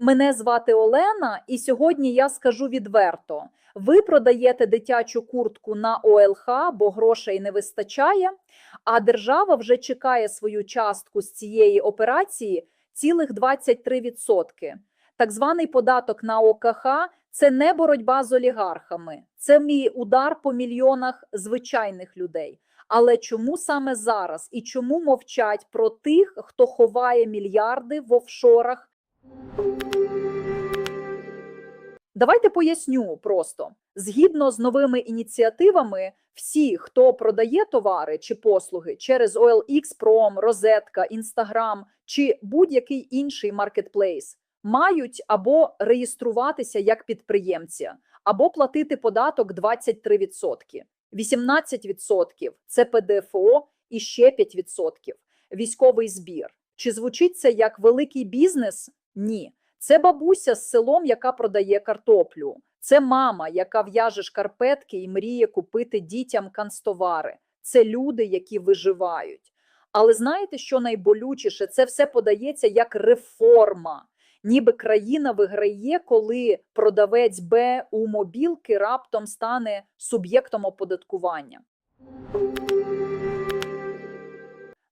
Мене звати Олена, і сьогодні я скажу відверто: ви продаєте дитячу куртку на ОЛХ, бо грошей не вистачає, а держава вже чекає свою частку з цієї операції цілих 23%. Так званий податок на ОКХ це не боротьба з олігархами, це мій удар по мільйонах звичайних людей. Але чому саме зараз і чому мовчать про тих, хто ховає мільярди в офшорах? Давайте поясню просто. Згідно з новими ініціативами, всі, хто продає товари чи послуги через OLX Prom, Розетка, Instagram чи будь-який інший маркетплейс, мають або реєструватися як підприємці, або платити податок 23%. 18% – це ПДФО і ще 5% – військовий збір. Чи звучить це як великий бізнес? Ні. Це бабуся з селом, яка продає картоплю. Це мама, яка в'яже шкарпетки і мріє купити дітям канцтовари. Це люди, які виживають. Але знаєте, що найболючіше? Це все подається як реформа. Ніби країна виграє, коли продавець Б у мобілки раптом стане суб'єктом оподаткування.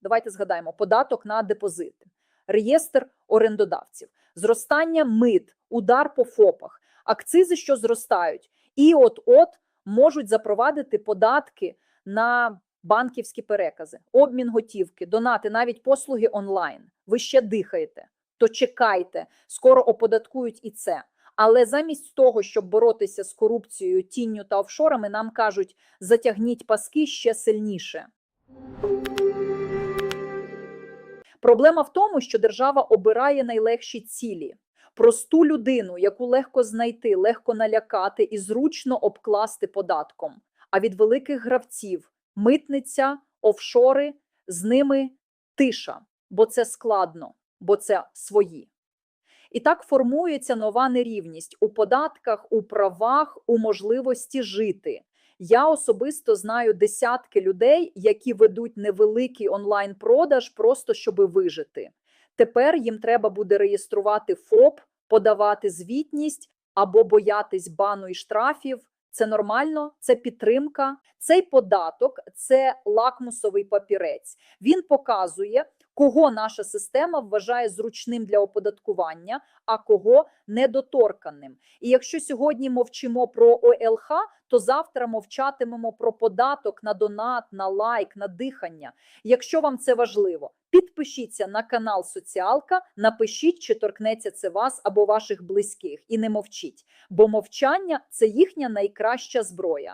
Давайте згадаємо податок на депозити, реєстр орендодавців, зростання мит, удар по ФОПах, акцизи, що зростають, і от-от можуть запровадити податки на банківські перекази, обмін готівки, донати, навіть послуги онлайн. Ви ще дихаєте, то чекайте, скоро оподаткують і це. Але замість того, щоб боротися з корупцією, тінню та офшорами, нам кажуть: затягніть паски ще сильніше. Проблема в тому, що держава обирає найлегші цілі. Просту людину, яку легко знайти, легко налякати і зручно обкласти податком. А від великих гравців митниця, офшори, з ними тиша, бо це складно, бо це свої. І так формується нова нерівність у податках, у правах, у можливості жити. Я особисто знаю десятки людей, які ведуть невеликий онлайн-продаж, просто щоб вижити. Тепер їм треба буде реєструвати ФОП, подавати звітність або боятись бану і штрафів. Це нормально, це підтримка. Цей податок це лакмусовий папірець. Він показує, кого наша система вважає зручним для оподаткування, а кого недоторканним. І якщо сьогодні мовчимо про ОЛХ, то завтра мовчатимемо про податок на донат, на лайк, на дихання. Якщо вам це важливо, підпишіться на канал Соціалка, напишіть, чи торкнеться це вас або ваших близьких, і не мовчіть, бо мовчання це їхня найкраща зброя.